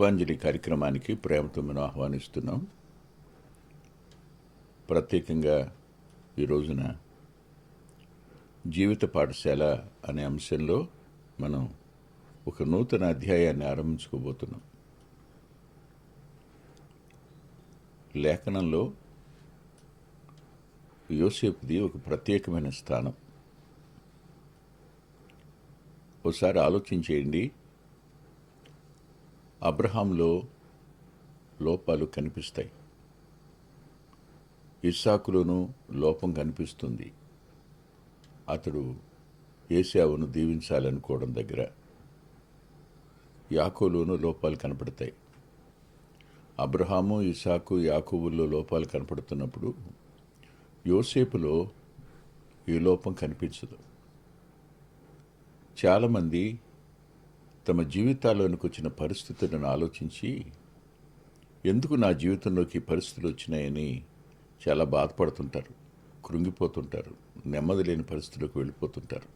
కృపాంజలి కార్యక్రమానికి ప్రేమతో మనం ఆహ్వానిస్తున్నాం. ప్రత్యేకంగా ఈ రోజున జీవిత పాఠశాల అనే అంశంలో మనం ఒక నూతన అధ్యాయాన్ని ఆరంభించుకోబోతున్నాం. లేఖనంలో యోసేపుది ఒక ప్రత్యేకమైన స్థానం. ఒకసారి ఆలోచించేయండి అబ్రహాంలో లోపాలు కనిపిస్తాయి. ఇస్సాకులోనూ లోపం కనిపిస్తుంది. అతడు ఏసావును దీవించాలనుకోవడం దగ్గర యాకోలోనూ లోపాలు కనపడతాయి. అబ్రహాము ఇసాకు యాకోబుల్లో లోపాలు కనపడుతున్నప్పుడు యోసేపులో ఈ లోపం కనిపించదు. చాలామంది తమ జీవితాల్లోనికి వచ్చిన పరిస్థితులను ఆలోచించి ఎందుకు నా జీవితంలోకి పరిస్థితులు వచ్చినాయని చాలా బాధపడుతుంటారు కృంగిపోతుంటారు నెమ్మది లేని పరిస్థితులకు వెళ్ళిపోతుంటారు.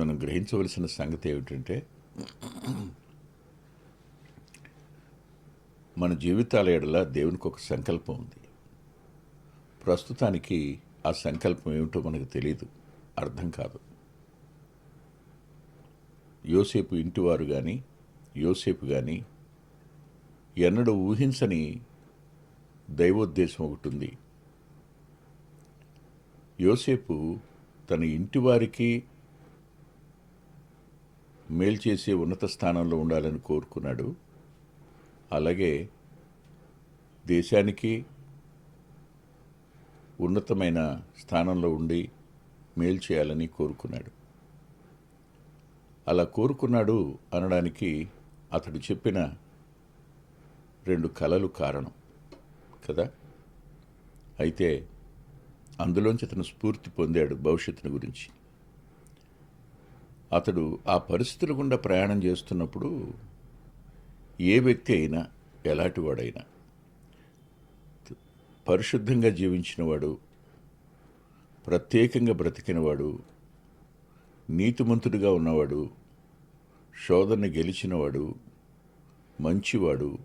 మనం గ్రహించవలసిన సంగతి ఏమిటంటే మన జీవితాల ఎడల దేవునికి ఒక సంకల్పం ఉంది. ప్రస్తుతానికి ఆ సంకల్పం ఏమిటో మనకు తెలియదు అర్థం కాదు. యోసేపు ఇంటివారు కానీ యోసేపు కానీ ఎన్నడూ ఊహించని దైవోద్దేశం ఒకటి ఉంది. యోసేపు తన ఇంటివారికి మేలు చేసే ఉన్నత స్థానంలో ఉండాలని కోరుకున్నాడు. అలాగే దేశానికి ఉన్నతమైన స్థానంలో ఉండి మేలు చేయాలని కోరుకున్నాడు. అలా కోరుకున్నాడు అనడానికి అతడు చెప్పిన రెండు కలలు కారణం కదా? అయితే అందులోంచి అతను స్ఫూర్తి పొందాడు భవిష్యత్తుని గురించి. అతడు ఆ పరిస్థితుల గుండా ప్రయాణం చేస్తున్నప్పుడు ఏ వ్యక్తి అయినా ఎలాంటి వాడైనా పరిశుద్ధంగా జీవించినవాడు ప్రత్యేకంగా బ్రతికినవాడు నీతిమంతుడిగా ఉన్నవాడు శోధన గెలిచినవాడు మంచివాడు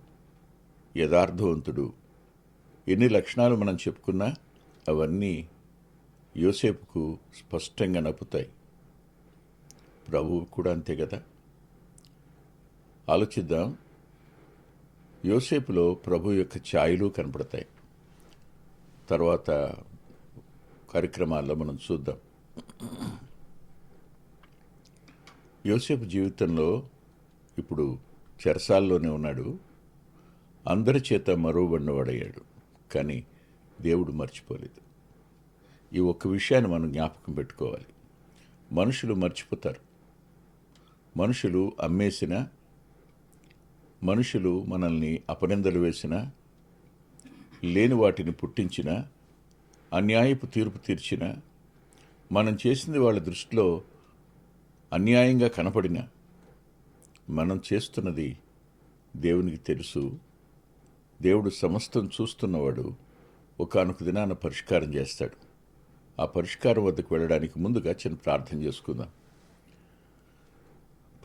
యథార్థవంతుడు. ఎన్ని లక్షణాలు మనం చెప్పుకున్నా అవన్నీ యోసేపుకు స్పష్టంగా నప్పుతాయి. ప్రభువు కూడా అంతే కదా? ఆలోచిద్దాం. యోసేపులో ప్రభు యొక్క ఛాయలు కనపడతాయి. తర్వాత కార్యక్రమాల్లో మనం చూద్దాం. యోసేపు జీవితంలో ఇప్పుడు చెరసాల్లోనే ఉన్నాడు. అందరి చేత మరువబడినవాడయ్యాడు. కానీ దేవుడు మర్చిపోలేదు. ఈ ఒక్క విషయాన్ని మనం జ్ఞాపకం పెట్టుకోవాలి. మనుషులు మర్చిపోతారు. మనుషులు అమ్మేసిన మనుషులు మనల్ని అపనిందలు వేసిన లేని వాటిని పుట్టించిన అన్యాయపు తీర్పు తీర్చిన మనం చేసింది వాళ్ళ దృష్టిలో అన్యాయంగా కనపడిన మనం చేస్తున్నది దేవునికి తెలుసు. దేవుడు సమస్తం చూస్తున్నవాడు ఒకనొక దినాన పరిష్కారం చేస్తాడు. ఆ పరిష్కారం వద్దకు వెళ్ళడానికి ముందుగా చిన్న ప్రార్థన చేసుకుందాం.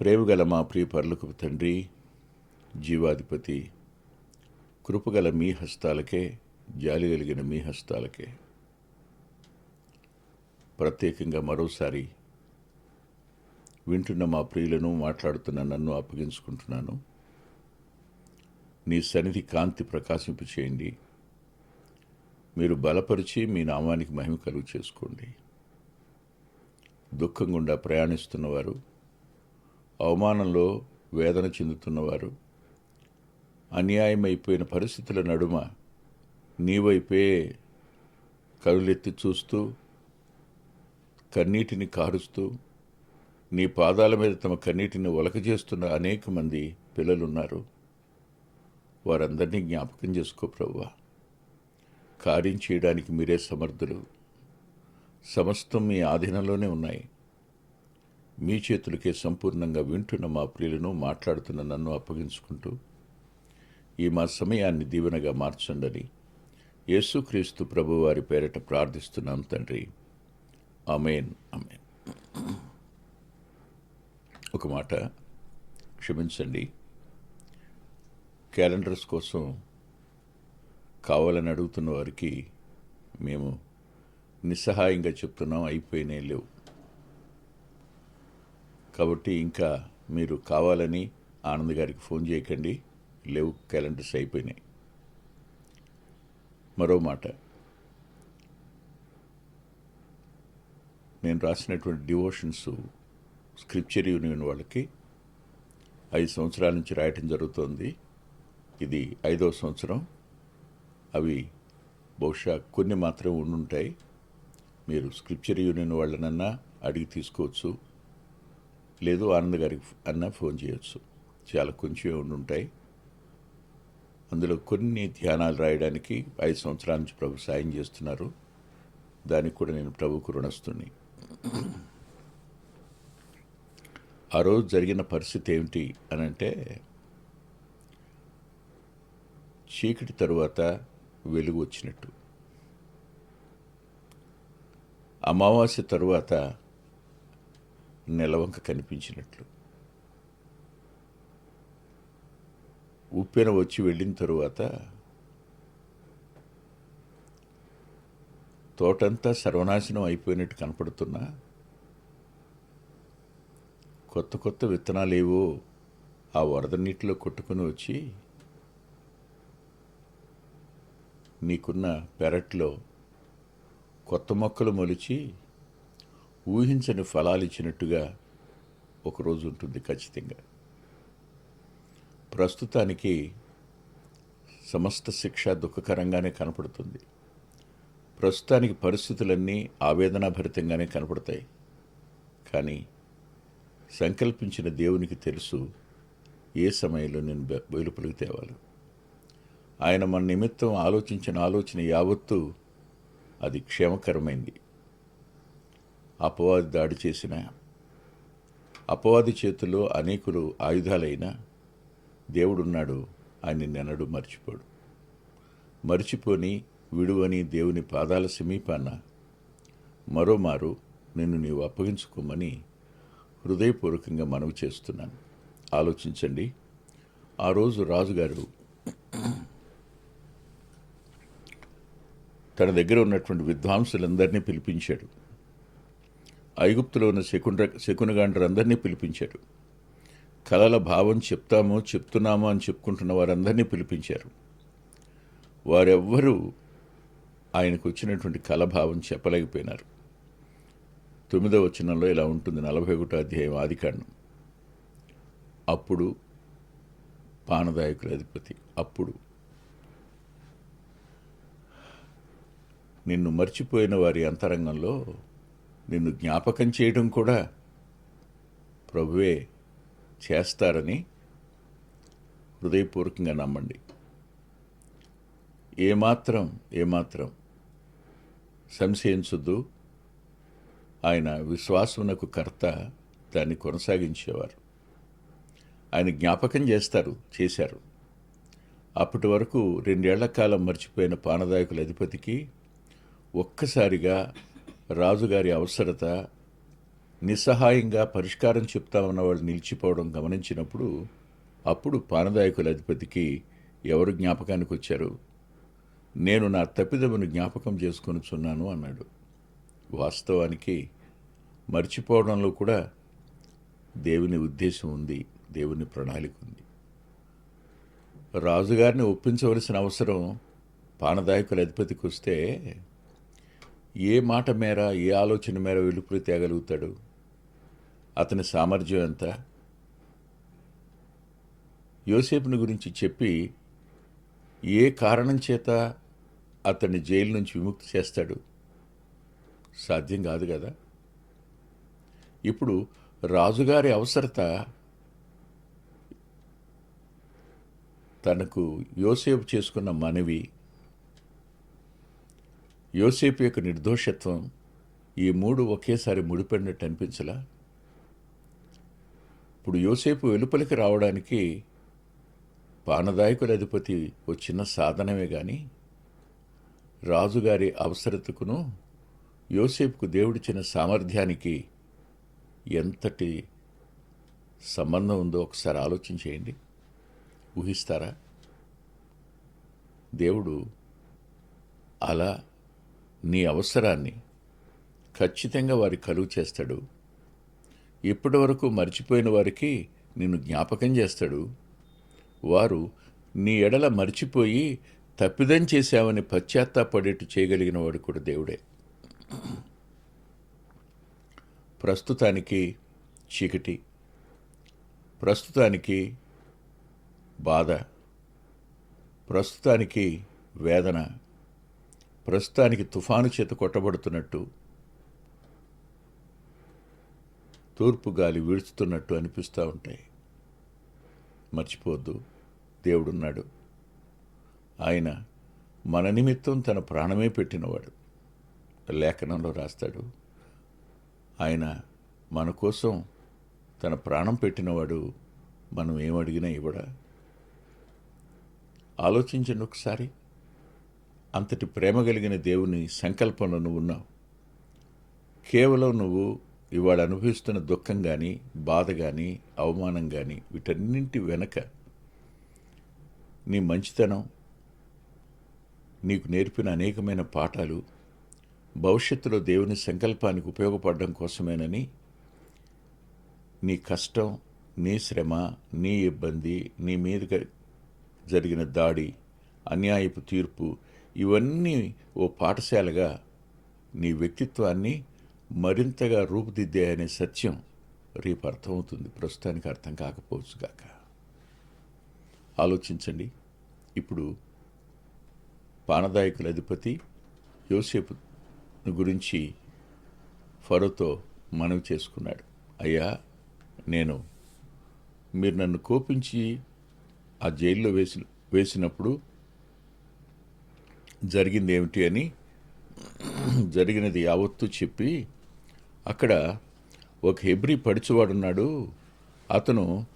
ప్రేమగల మా ప్రియ పరులకు తండ్రి జీవాధిపతి కృపగల మీ హస్తాలకే జాలి కలిగిన మీ హస్తాలకే. ప్రత్యేకంగా మరోసారి వింటున్న మా ప్రియులను మాట్లాడుతున్న నన్ను అప్పగించుకుంటున్నాను. నీ సన్నిధి కాంతి ప్రకాశింపు చేయండి. మీరు బలపరిచి మీ నామానికి మహిమ కలుగు చేసుకోండి. దుఃఖం గుండా ప్రయాణిస్తున్నవారు అవమానంలో వేదన చెందుతున్నవారు అన్యాయమైపోయిన పరిస్థితుల నడుమ నీ వైపే కరులెత్తి చూస్తూ కన్నీటిని కారుస్తూ నీ పాదాల మీద తమ కన్నీటిని ఒలకజేస్తున్న అనేక మంది పిల్లలున్నారు. వారందరినీ జ్ఞాపకం చేసుకో ప్రవ్వా. కార్యం చేయడానికి మీరే సమర్థులు. సమస్తం మీ ఆధీనంలోనే ఉన్నాయి. మీ చేతులకే సంపూర్ణంగా వింటున్న మా ప్రియులను మాట్లాడుతున్న నన్ను అప్పగించుకుంటూ ఈ మా సమయాన్ని దీవెనగా మార్చండని యేసుక్రీస్తు ప్రభువారి పేరట ప్రార్థిస్తున్నాం తండ్రి. అమేన్ అమేన్ ఒక మాట క్షమించండి. క్యాలెండర్స్ కోసం కావాలని అడుగుతున్న వారికి మేము నిస్సహాయంగా చెప్తున్నాం అయిపోయినే లేవు. కాబట్టి ఇంకా మీరు కావాలని ఆనంద్ గారికి ఫోన్ చేయకండి లేవు క్యాలెండర్స్ అయిపోయినాయి. మరో మాట. నేను రాసినటువంటి డివోషన్స్ స్క్రిప్చర్ యూనియన్ వాళ్ళకి ఐదు సంవత్సరాల నుంచి రాయటం జరుగుతోంది. ఇది ఐదవ సంవత్సరం. అవి బహుశా కొన్ని మాత్రమే ఉండుంటాయి. మీరు స్క్రిప్చర్ యూనియన్ వాళ్ళనన్నా అడిగి తీసుకోవచ్చు. లేదు ఆనంద్ గారికి అన్నా ఫోన్ చేయొచ్చు. చాలా కొంచెమే ఉండుంటాయి. అందులో కొన్ని ధ్యానాలు రాయడానికి ఐదు సంవత్సరాల నుంచి ప్రభు సాయం చేస్తున్నారు. దానికి కూడా నేను ప్రభుకు రుణస్తుని ఆ రోజు జరిగిన పరిస్థితి ఏమిటి అని అంటే చీకటి తరువాత వెలుగు వచ్చినట్టు. అమావాస్య తరువాత నెలవంక కనిపించినట్లు. ఉప్పెన వచ్చి వెళ్ళిన తరువాత తోటంతా సర్వనాశనం అయిపోయినట్టు కనపడుతున్నా కొత్త కొత్త విత్తనాలు ఏవో ఆ వరద నీటిలో కొట్టుకుని వచ్చి నీకున్న పెరట్లో కొత్త మొక్కలు మొలిచి ఊహించని ఫలాలు ఇచ్చినట్టుగా ఒకరోజు ఉంటుంది ఖచ్చితంగా. ప్రస్తుతానికి సమస్త శిక్ష దుఃఖకరంగానే కనపడుతుంది. ప్రస్తుతానికి పరిస్థితులన్నీ ఆవేదనాభరితంగానే కనపడతాయి. కానీ సంకల్పించిన దేవునికి తెలుసు ఏ సమయంలో నేను బె- వెలుపలికి తేవాలి. ఆయన మన నిమిత్తం ఆలోచించిన ఆలోచన యావత్తు అది క్షేమకరమైంది. అపవాది దాడి చేసిన అపవాది చేతిలో అనేకులు ఆయుధాలైనా దేవుడున్నాడు ఆయన నెనడు మర్చిపోడు. మర్చిపోని విడువని దేవుని పాదాల సమీపాన మరోమారు నిన్ను నీవు అప్పగించుకోమని హృదయపూర్వకంగా మనవి చేస్తున్నాను. ఆలోచించండి. ఆ రోజు రాజుగారు తన దగ్గర ఉన్నటువంటి విద్వాంసులందరినీ పిలిపించాడు. ఐగుప్తులో ఉన్న శకున శకునగాండ్రందరినీ పిలిపించాడు. కళల భావం చెప్తామో చెప్తున్నామో అని చెప్పుకుంటున్న వారందరినీ పిలిపించారు. వారెవ్వరూ ఆయనకు వచ్చినటువంటి కళభావం చెప్పలేకపోయినారు. తొమ్మిదవ వచనంలో ఇలా ఉంటుంది నలభై ఒకటో అధ్యాయం ఆదికాండం అప్పుడు పానదాయకుల అధిపతి అప్పుడు నిన్ను మర్చిపోయిన వారి అంతరంగంలో నిన్ను జ్ఞాపకం చేయడం కూడా ప్రభువే చేస్తారని హృదయపూర్వకంగా నమ్మండి. ఏమాత్రం ఏమాత్రం సంశయించొద్దు. ఆయన విశ్వాసమునకు కర్త దాన్ని కొనసాగించేవారు. ఆయన జ్ఞాపకం చేస్తారు చేశారు. అప్పటి వరకు రెండేళ్ళ కాలం మర్చిపోయిన పానదాయకుల అధిపతికి ఒక్కసారిగా రాజుగారి అవసరత నిస్సహాయంగా పరిష్కారం చెప్తామన్న వాళ్ళు నిలిచిపోవడం గమనించినప్పుడు అప్పుడు పానదాయకుల అధిపతికి ఎవరు జ్ఞాపకానికి వచ్చారు నేను నా తప్పిదమును జ్ఞాపకం చేసుకొనిచున్నాను అన్నాడు. వాస్తవానికి మర్చిపోవడంలో కూడా దేవుని ఉద్దేశం ఉంది దేవుని ప్రణాళిక ఉంది. రాజుగారిని ఒప్పించవలసిన అవసరం పానదాయకుల అధిపతికి వస్తే ఏ మాట మేర ఏ ఆలోచన మేర వెలుపులు తేగలుగుతాడు? అతని సామర్థ్యం ఎంత? యోసేపుని గురించి చెప్పి ఏ కారణం చేత అతన్ని జైలు నుంచి విముక్తి చేస్తాడు? సాధ్యం కాదు కదా? ఇప్పుడు రాజుగారి అవసరత తనకు యోసేపు చేసుకున్న మనవి యోసేపు యొక్క నిర్దోషత్వం ఈ మూడు ఒకేసారి ముడిపడినట్టు అనిపించలా? ఇప్పుడు యోసేపు వెలుపలికి రావడానికి పానదాయకుల అధిపతి ఒక చిన్న సాధనమే కానీ రాజుగారి అవసరతకును యోసేపుకు దేవుడిచ్చిన సామర్థ్యానికి ఎంతటి సంబంధం ఉందో ఒకసారి ఆలోచించేయండి ఊహిస్తారా? దేవుడు అలా నీ అవసరాన్ని ఖచ్చితంగా వారి కలుగు చేస్తాడు. ఇప్పటి వరకు మర్చిపోయిన వారికి నిన్ను జ్ఞాపకం చేస్తాడు. వారు నీ ఎడల మర్చిపోయి తప్పిదం చేశావని పశ్చాత్తాపడేట్టు చేయగలిగిన వాడు కూడా దేవుడే. ప్రస్తుతానికి చీకటి. ప్రస్తుతానికి బాధ. ప్రస్తుతానికి వేదన. ప్రస్తుతానికి తుఫాను చేత కొట్టబడుతున్నట్టు. తూర్పు గాలి వీడుస్తున్నట్టు అనిపిస్తూ ఉంటాయి. మర్చిపోద్దు దేవుడున్నాడు. ఆయన మన నిమిత్తం తన ప్రాణమే పెట్టినవాడు. లేఖనంలో రాస్తాడు. ఆయన మన కోసం తన ప్రాణం పెట్టినవాడు మనం ఏమడిగినా ఇవ్వడా? ఆలోచించండి ఒకసారి. అంతటి ప్రేమ కలిగిన దేవుని సంకల్పంలో నువ్వు ఉన్నావు. కేవలం నువ్వు ఇవాళ అనుభవిస్తున్న దుఃఖం కానీ బాధ కానీ అవమానం కానీ వీటన్నింటి వెనక నీ మంచితనం నీకు నేర్పిన అనేకమైన పాఠాలు భవిష్యత్తులో దేవుని సంకల్పానికి ఉపయోగపడడం కోసమేనని నీ కష్టం నీ శ్రమ నీ ఇబ్బంది నీ మీదుగా జరిగిన దాడి అన్యాయపు తీర్పు ఇవన్నీ ఓ పాఠశాలగా నీ వ్యక్తిత్వాన్ని మరింతగా రూపుదిద్దే అనే సత్యం రేపు అర్థమవుతుంది. ప్రస్తుతానికి అర్థం కాకపోవచ్చుగాక ఆలోచించండి. ఇప్పుడు పానదాయకుల అధిపతి యోసేపు గురించి ఫరోతో మనవి చేసుకున్నాడు. అయ్యా నేను మీరు నన్ను కోపించి ఆ జైల్లో వేసి వేసినప్పుడు జరిగింది ఏమిటి అని జరిగినది యావత్తు చెప్పి అక్కడ ఒక హెబ్రి పడిచువాడున్నాడు అతను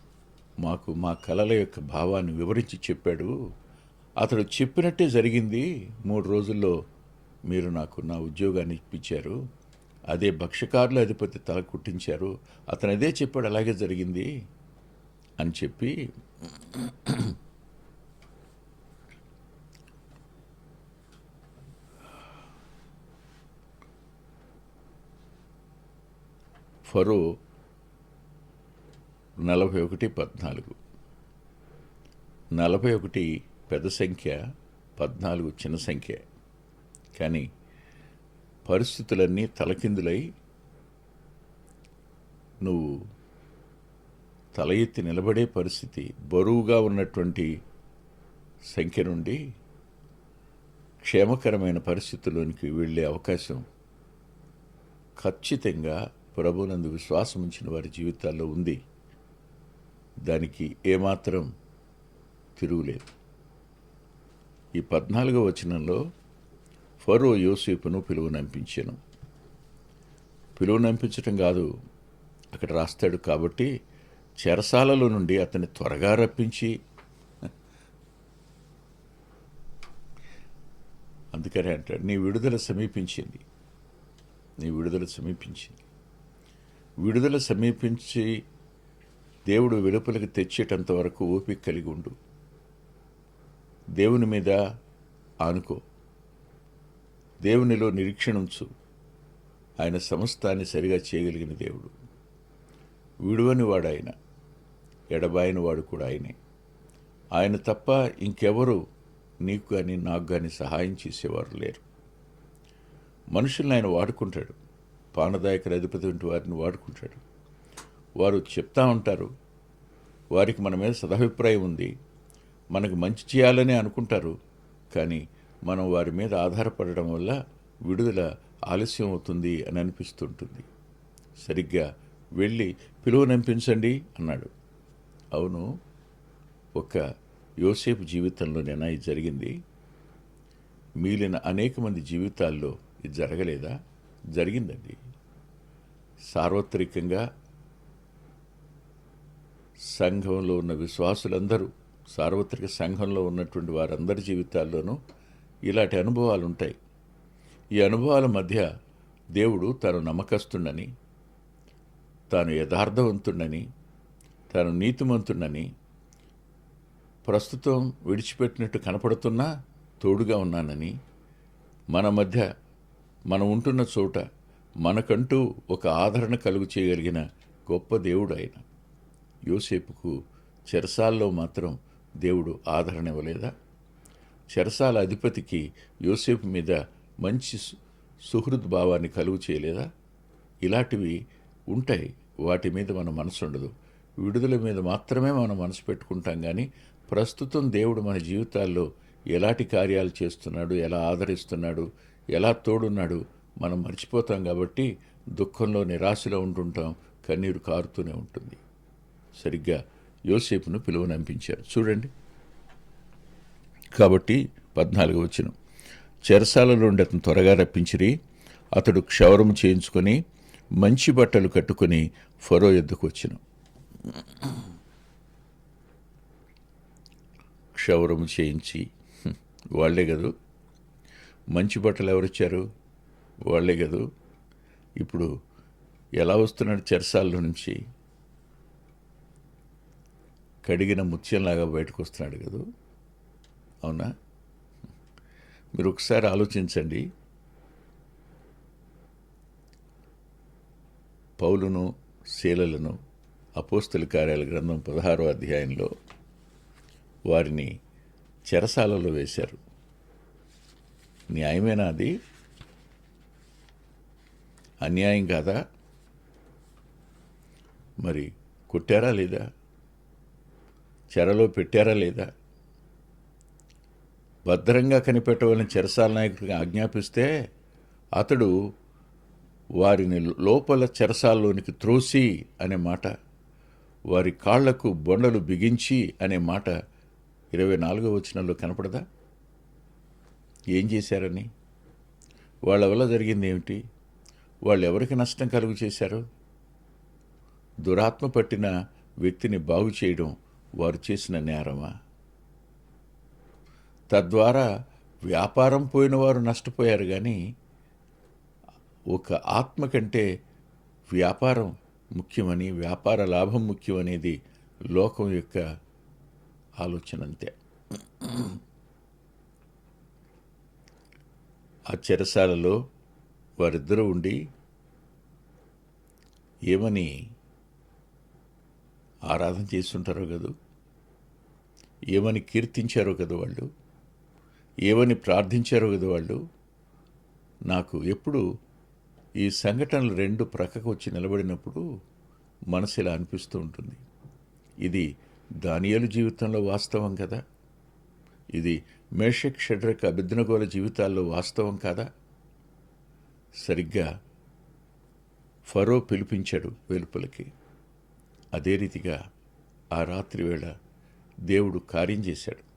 మాకు మా కళల యొక్క భావాన్ని వివరించి చెప్పాడు. అతడు చెప్పినట్టే జరిగింది. మూడు రోజుల్లో మీరు నాకు నా ఉద్యోగాన్ని ఇప్పించారు అదే భక్ష్యకారుల అధిపతి తల కుట్టించారు అతను అదే చెప్పాడు అలాగే జరిగింది అని చెప్పి ఫరో నలభై ఒకటి పద్నాలుగు. నలభై ఒకటి పెద్ద సంఖ్య పద్నాలుగు చిన్న సంఖ్య. కానీ పరిస్థితులన్నీ తలకిందులై నువ్వు తల ఎత్తి నిలబడే పరిస్థితి బరువుగా ఉన్నటువంటి సంఖ్య నుండి క్షేమకరమైన పరిస్థితుల్లోనికి వెళ్ళే అవకాశం ఖచ్చితంగా ప్రభునందు విశ్వాసం ఉంచిన వారి జీవితాల్లో ఉంది. దానికి ఏమాత్రం తిరుగులేదు. ఈ పద్నాలుగో వచనంలో ఫరో యోసేపును పిలువనంపించాను పిలువనంపించటం కాదు అక్కడ రాస్తాడు కాబట్టి చెరసాలలో నుండి అతన్ని త్వరగా రప్పించి. అందుకనే అంటాడు నీ విడుదల సమీపించింది. నీ విడుదల సమీపించింది. విడుదల సమీపించి దేవుడు వెలుపలికి తెచ్చేటంత వరకు ఓపిక కలిగి ఉండు. దేవుని మీద ఆనుకో. దేవునిలో నిరీక్షణ ఉంచు ఆయన సమస్తాన్ని సరిగా చేయగలిగిన దేవుడు. విడువని వాడు ఆయన ఎడబాయని వాడు కూడా ఆయనే. ఆయన తప్ప ఇంకెవరు నీకు కానీ నాకు కానీ సహాయం చేసేవారు లేరు. మనుషుల్ని ఆయన వాడుకుంటాడు. పానదాయకుల అధిపతి వంటి వారిని వాడుకుంటాడు. వారు చెప్తా ఉంటారు వారికి మన మీద సదాభిప్రాయం ఉంది మనకు మంచి చేయాలని అనుకుంటారు కానీ మనం వారి మీద ఆధారపడడం వల్ల విడుదల ఆలస్యం అవుతుంది అని అనిపిస్తుంటుంది. సరిగ్గా వెళ్ళి పిలువనంపించండి అన్నాడు. అవును ఒక యోసేపు జీవితంలోనైనా ఇది జరిగింది. మిగిలిన అనేక మంది జీవితాల్లో ఇది జరగలేదా? జరిగిందండి. సార్వత్రికంగా సంఘంలో ఉన్న విశ్వాసులందరూ సార్వత్రిక సంఘంలో ఉన్నటువంటి వారందరి జీవితాల్లోనూ ఇలాంటి అనుభవాలు ఉంటాయి ఈ అనుభవాల మధ్య దేవుడు తను నమ్మకస్తుడని తాను యథార్థవంతుడని తాను నీతిమంతుడని ప్రస్తుతం విడిచిపెట్టినట్టు కనపడుతున్నా తోడుగా ఉన్నానని మన మధ్య మనం ఉంటున్న చోట మనకంటూ ఒక ఆదరణ కలుగు చేయగలిగిన గొప్ప దేవుడు ఆయన. యోసేపుకు చెరసాల్లో మాత్రం దేవుడు ఆదరణ ఇవ్వలేదా? చెరసాల అధిపతికి యోసేపు మీద మంచి సుహృద్భావాన్ని సుహృద్ భావాన్ని కలుగు చేయలేదా? ఇలాంటివి ఉంటాయి. వాటి మీద మన మనసు ఉండదు. విడుదల మీద మాత్రమే మనం మనసు పెట్టుకుంటాం కానీ ప్రస్తుతం దేవుడు మన జీవితాల్లో ఎలాంటి కార్యాలు చేస్తున్నాడు ఎలా ఆదరిస్తున్నాడు ఎలా తోడున్నాడు మనం మర్చిపోతాం కాబట్టి దుఃఖంలో నిరాశలో ఉంటుంటాం కన్నీరు కారుతూనే ఉంటుంది. సరిగ్గా యోసేపును పిలువనంపించారు. చూడండి. కాబట్టి పద్నాలుగు వచ్చిన. చెరసాలలో నుండి అతను త్వరగా రప్పించిరి. అతడు క్షౌరము చేయించుకొని మంచి బట్టలు కట్టుకొని ఫరో ఎద్దుకు వచ్చిన. క్షౌరము చేయించి. వాళ్ళే వాళ్ళే కదూ? మంచి బట్టలు ఎవరిచ్చారు? వాళ్ళే కదూ? ఇప్పుడు ఎలా వస్తున్నాడు చెరసాల నుంచి? కడిగిన ముత్యంలాగా బయటకు వస్తున్నాడు కదూ? అవునా? మీరు ఒకసారి ఆలోచించండి. పౌలును శీలలను అపోస్తుల కార్యాల గ్రంథం పదహారో అధ్యాయంలో వారిని చెరసాలలో వేశారు. న్యాయమేనా అది? అన్యాయం కాదా? మరి కొట్టారా లేదా? చెరలో పెట్టారా లేదా? భద్రంగా కనిపెట్టవలని చెరసాల నాయకుడికి ఆజ్ఞాపిస్తే అతడు వారిని లోపల చెరసాల్లోనికి త్రోసి అనే మాట వారి కాళ్ళకు బొండలు బిగించి అనే మాట ఇరవై నాలుగో వచనంలో కనపడదా? ఏం చేశారని? వాళ్ళ వల్ల జరిగింది ఏమిటి? వాళ్ళు ఎవరికి నష్టం కలుగు చేశారు? దురాత్మ పట్టిన వ్యక్తిని బాగు చేయడం వారు చేసిన నేరమా? తద్వారా వ్యాపారం పోయిన వారు నష్టపోయారు కానీ ఒక ఆత్మ కంటే వ్యాపారం ముఖ్యమని వ్యాపార లాభం ముఖ్యమనేది లోకం యొక్క ఆలోచన అంతే. ఆ చెరసాలలో వారిద్దరూ ఉండి ఏమని ఆరాధన చేస్తుంటారో కదూ? ఏమని కీర్తించారో కదా వాళ్ళు? ఏమని ప్రార్థించారో కదా వాళ్ళు? నాకు ఎప్పుడు ఈ సంఘటనలు రెండు ప్రక్కకు వచ్చి నిలబడినప్పుడు మనసు ఇలా అనిపిస్తూ ఉంటుంది. ఇది దానియలు జీవితంలో వాస్తవం కదా? ఇది మేషక్ షడ్రక్ అభిజ్ఞగోల జీవితాల్లో వాస్తవం కాదా? సరిగ్గా ఫరో పిలిపించాడు వెలుపలికి. అదే రీతిగా ఆ రాత్రి వేళ దేవుడు కార్యం చేశాడు.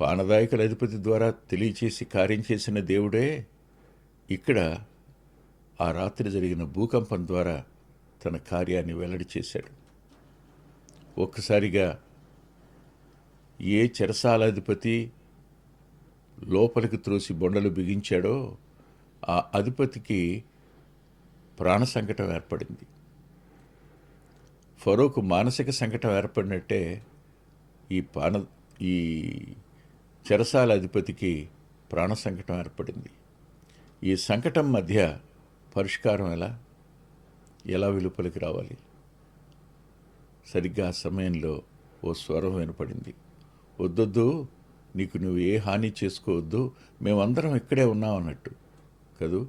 పానదాయకుల అధిపతి ద్వారా తెలియచేసి కార్యం చేసిన దేవుడే ఇక్కడ ఆ రాత్రి జరిగిన భూకంపం ద్వారా తన కార్యాన్ని వెల్లడి చేశాడు. ఒక్కసారిగా ఏ చెరసాలాధిపతి లోపలికి త్రోసి బొండలు బిగించాడో ఆ అధిపతికి ప్రాణ సంకటం ఏర్పడింది. ఫరోకు మానసిక సంకటం ఏర్పడినట్టే ఈ పాన ఈ చెరసాల అధిపతికి ప్రాణ సంకటం ఏర్పడింది. ఈ సంకటం మధ్య పరిష్కారం ఎలా? ఎలా వెలుపలికి రావాలి? సరిగ్గా ఆ సమయంలో ఓ స్వరం వినపడింది. వద్దొద్దు నీకు నువ్వు ఏ హాని చేసుకోవద్దు మేమందరం ఇక్కడే ఉన్నాం అన్నట్టు. కదూ?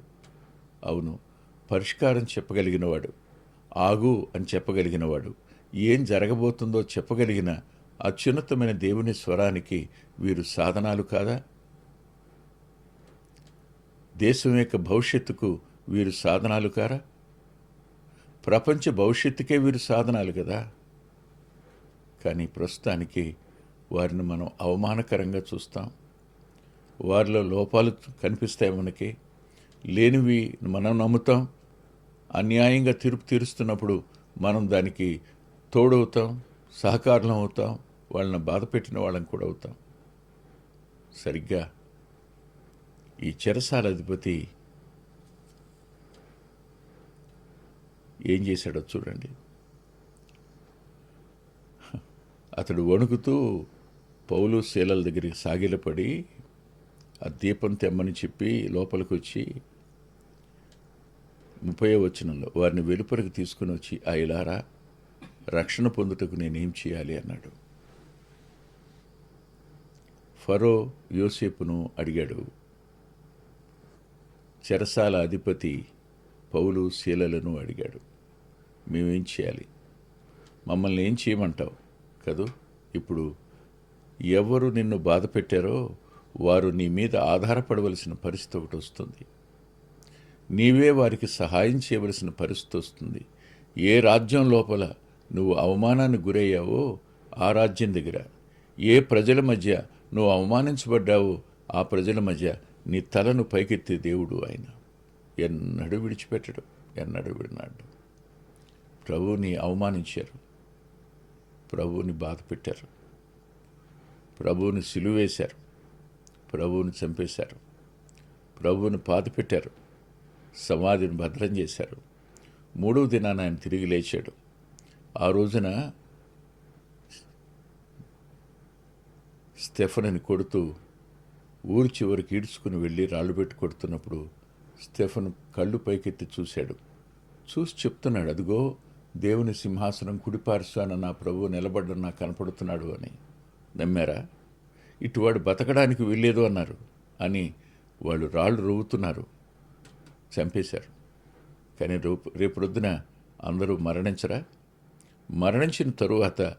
అవును పరిష్కారం చెప్పగలిగినవాడు. ఆగు అని చెప్పగలిగినవాడు. ఏం జరగబోతుందో చెప్పగలిగిన అత్యున్నతమైన దేవుని స్వరానికి వీరు సాధనాలు కాదా? దేశం యొక్క భవిష్యత్తుకు వీరు సాధనాలు కారా? ప్రపంచ భవిష్యత్తుకే వీరు సాధనాలు కదా? కానీ ప్రస్తుతానికి వారిని మనం అవమానకరంగా చూస్తాం. వారిలో లోపాలు కనిపిస్తాయి మనకి. లేనివి మనం నమ్ముతాం. అన్యాయంగా తీర్పు తీరుస్తున్నప్పుడు మనం దానికి తోడవుతాం సహకారం అవుతాం. వాళ్ళని బాధ పెట్టిన వాళ్ళని కూడా అవుతాం. సరిగ్గా ఈ చెరసాల అధిపతి ఏం చేశాడో చూడండి. అతడు వణుకుతూ పౌలు శీలల దగ్గరికి సాగిలపడి ఆ దీపం తెమ్మని చెప్పి లోపలికి వచ్చి ముప్పై వచనంలో వారిని వెలుపలికి తీసుకుని వచ్చి ఆ ఇలారా రక్షణ పొందుటకు నేనేం చేయాలి? అన్నాడు. ఫరో యోసేపును అడిగాడు. చెరసాల అధిపతి పౌలు శీలలను అడిగాడు. మేమేం చేయాలి? మమ్మల్ని ఏం చేయమంటావు కదూ? ఇప్పుడు ఎవరు నిన్ను బాధ పెట్టారో వారు నీ మీద ఆధారపడవలసిన పరిస్థితి ఒకటి వస్తుంది. నీవే వారికి సహాయం చేయవలసిన పరిస్థితి వస్తుంది. ఏ రాజ్యం లోపల నువ్వు అవమానానికి గురయ్యావో ఆ రాజ్యం దగ్గర ఏ ప్రజల మధ్య నువ్వు అవమానించబడ్డావు ఆ ప్రజల మధ్య నీ తలను పైకెత్తే దేవుడు ఆయన. ఎన్నడూ విడిచిపెట్టడు ఎన్నడూ విడినాడు. ప్రభువుని అవమానించారు. ప్రభువుని బాధ పెట్టారు. ప్రభువుని సిలువేశారు ప్రభువుని చంపేశారు. ప్రభువుని పాత పెట్టారు. సమాధిని భద్రం చేశారు. మూడవ దినాన ఆయన తిరిగి లేచాడు. ఆ రోజున స్టెఫనని కొడుతూ ఊరి చివరికి ఈడ్చుకుని వెళ్ళి రాళ్ళు పెట్టి కొడుతున్నప్పుడు స్టెఫన్ కళ్ళు పైకెత్తి చూశాడు. చూసి చెప్తున్నాడు అదిగో దేవుని సింహాసనం కుడిపార్శ్వాన నా ప్రభువు నిలబడ్డ నాకు కనపడుతున్నాడు అని. నమ్మారా? ఇటువాడు బతకడానికి వెళ్ళేదు అన్నారు. అని వాళ్ళు రాళ్ళు రువ్వుతున్నారు. చంపేశారు. కానీ రేపు రేపు రొద్దున అందరూ మరణించరా? మరణించిన తరువాత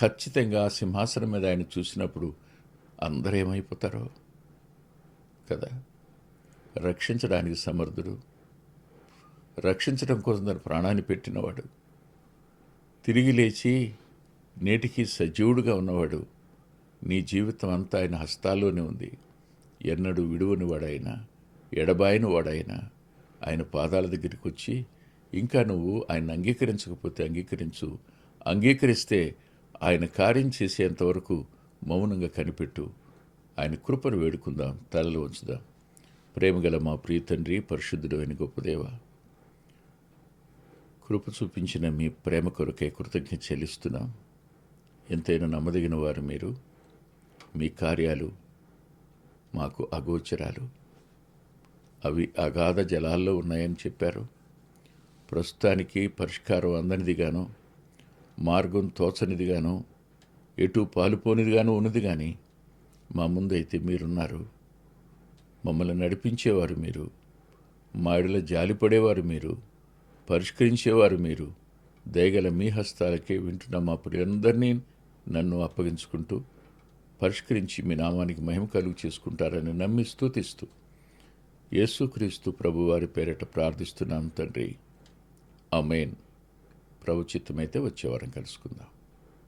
ఖచ్చితంగా సింహాసనం మీద ఆయన చూసినప్పుడు అందరూ ఏమైపోతారో కదా? రక్షించడానికి సమర్థుడు. రక్షించడం కోసం తన ప్రాణాన్ని పెట్టినవాడు. తిరిగి లేచి నేటికి సజీవుడుగా ఉన్నవాడు. నీ జీవితం అంతా ఆయన హస్తాల్లోనే ఉంది. ఎన్నడూ విడువని వాడైనా ఎడబాయని వాడైనా ఆయన పాదాల దగ్గరికి వచ్చి ఇంకా నువ్వు ఆయన అంగీకరించకపోతే అంగీకరించు. అంగీకరిస్తే ఆయన కార్యం చేసేంతవరకు మౌనంగా కనిపెట్టు. ఆయన కృపను వేడుకుందాం తలలు ఉంచుదాం ప్రేమగల మా ప్రియతండ్రి తండ్రి అయిన గొప్పదేవ కృప చూపించిన మీ ప్రేమ కొరకే కృతజ్ఞత చెల్లిస్తున్నాం. ఎంతైనా నమ్మదగిన వారు మీరు. మీ కార్యాలు మాకు అగోచరాలు. అవి అగాధ జలాల్లో ఉన్నాయని చెప్పారు. ప్రస్తుతానికి పరిష్కారం అందనిదిగాను. మార్గం తోచనిదిగాను ఎటు పాలుపోనిదిగాను ఉన్నది కానీ మా ముందైతే మీరున్నారు. మమ్మల్ని నడిపించేవారు మీరు మాడిలో జాలిపడేవారు మీరు పరిష్కరించేవారు మీరు. దయగల మీ హస్తాలకే వింటున్న మా ప్రియులందరినీ నన్ను అప్పగించుకుంటూ పరిష్కరించి మీ నామానికి మహిమ కలుగు చేసుకుంటారని నమ్మి స్తుతిస్తూ యేసుక్రీస్తు ప్రభువారి పేరిట ప్రార్థిస్తున్నాం తండ్రి. అమేన్ ప్రభుచిత్తమైతే వచ్చేవారం వచ్చే వారం కలుసుకుందాం.